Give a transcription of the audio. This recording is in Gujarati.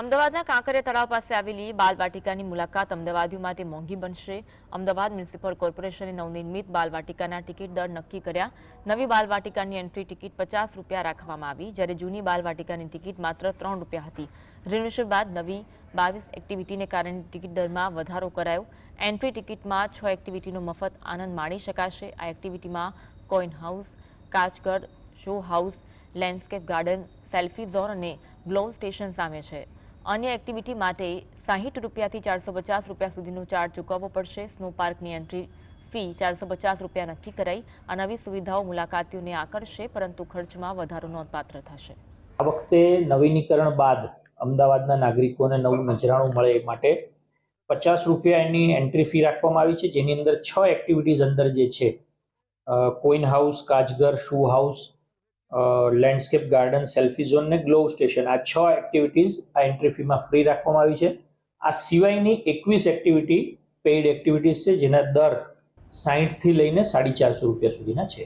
અમદાવાદના કાંકરિયા તળાવ પાસે આવેલી બાલવાટિકાની મુલાકાત અમદાવાદીઓ માટે મોંઘી બનશે. અમદાવાદ મ્યુનિસિપલ કોર્પોરેશને નવનિર્મિત બાલવાટિકાના ટિકિટ દર નક્કી કર્યા. નવી બાલવાટિકાની એન્ટ્રી ટિકિટ પચાસ રૂપિયા રાખવામાં આવી, જ્યારે જૂની બાલવાટિકાની ટિકિટ માત્ર ત્રણ રૂપિયા હતી. રિન્યુશન બાદ નવી બાવીસ એક્ટિવિટીને કારણે ટિકિટ દરમાં વધારો કરાયો. એન્ટ્રી ટિકિટમાં છ એક્ટિવિટીનો મફત આનંદ માણી શકાશે. આ એક્ટિવિટીમાં coin house, Kachgadh, show house, landscape garden, selfie zone અને ગ્લો સ્ટેશન સામે છે. અન્ય એક્ટિવિટી માટે સાહીઠ રૂપિયાથી ચારસો પચાસ રૂપિયા સુધીનો ચાર્જ ચૂકવવો પડશે. સ્નો પાર્કની એન્ટ્રી ફી ચારસો પચાસ રૂપિયા નક્કી કરાઈ. આ નવી સુવિધાઓ મુલાકાતીઓને આકર્ષશે પરંતુ ખર્ચમાં વધારો નોંધપાત્ર થશે. આ વખતે નવીનીકરણ બાદ અમદાવાદના નાગરિકોને નવું નજરાણું મળે એ માટે પચાસ રૂપિયા એની એન્ટ્રી ફી રાખવામાં આવી છે. જેની અંદર છ એક્ટિવિટીઝ અંદર જે છે coin house કાજગર shoe house landscape garden selfie zone ને ગ્લો સ્ટેશન આ છ એક્ટિવિટીઝ આ એન્ટ્રી ફીમાં ફ્રી રાખવામાં આવી છે. આ સિવાયની એકવીસ એક્ટિવિટી પેઇડ એક્ટિવિટીઝ છે, જેના દર સાહીઠથી લઈને સાડી ચારસો રૂપિયા સુધીના છે.